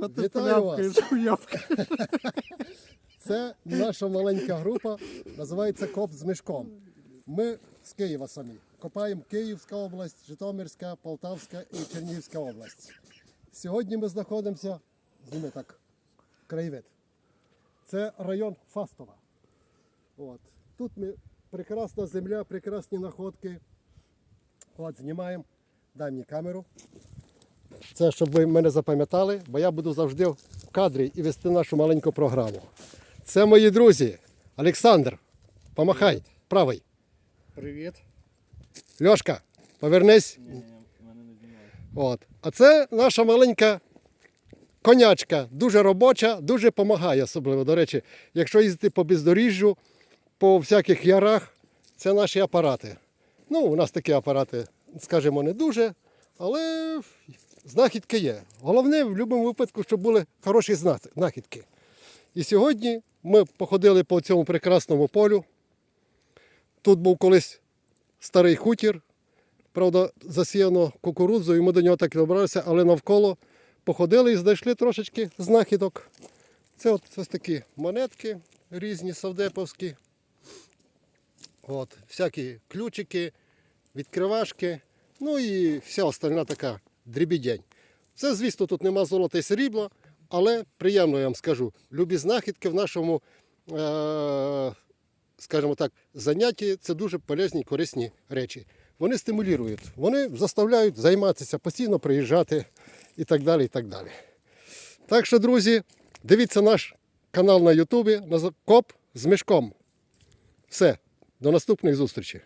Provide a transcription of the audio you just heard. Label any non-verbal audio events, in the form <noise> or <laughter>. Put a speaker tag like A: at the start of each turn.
A: Що ти
B: Вітаю вас. <laughs> Це наша маленька група, називається Коп з мішком. Ми з Києва самі. Копаємо Київська область, Житомирська, Полтавська і Чернігівська область. Сьогодні ми знаходимося, зніми так, краєвид. Це район Фастова. От. Тут ми прекрасна земля, прекрасні находки. От, знімаємо. Дай мені камеру. Це щоб ви мене запам'ятали, бо я буду завжди в кадрі і вести нашу маленьку програму. Це мої друзі. Олександр, помахай, правий.
A: Привіт.
B: Льошка, повернись.
A: Ні, ні, мене не.
B: От. А це наша маленька конячка, дуже робоча, дуже допомагає, особливо. До речі, якщо їздити по бездоріжжю, по всяких ярах, це наші апарати. Ну, у нас такі апарати, скажімо, не дуже, але знахідки є. Головне в будь-якому випадку, щоб були хороші знахідки. І сьогодні ми походили по цьому прекрасному полю. Тут був колись старий хутір, правда, засіяно кукурудзою, і ми до нього так і добралися, але навколо походили і знайшли трошечки знахідок. Це от ось такі монетки різні савдеповські. От, всякі ключики, відкривашки, ну і вся остальна така дрібідень. Це, звісно, тут нема золота і срібла, але приємно я вам скажу, любі знахідки в нашому, е- скажімо так, занятті це дуже полезні і корисні речі. Вони стимулюють, вони заставляють займатися, постійно приїжджати і так далі. і Так далі. Так що, друзі, дивіться наш канал на Ютубі Коп з мішком. Все, до наступної зустрічі.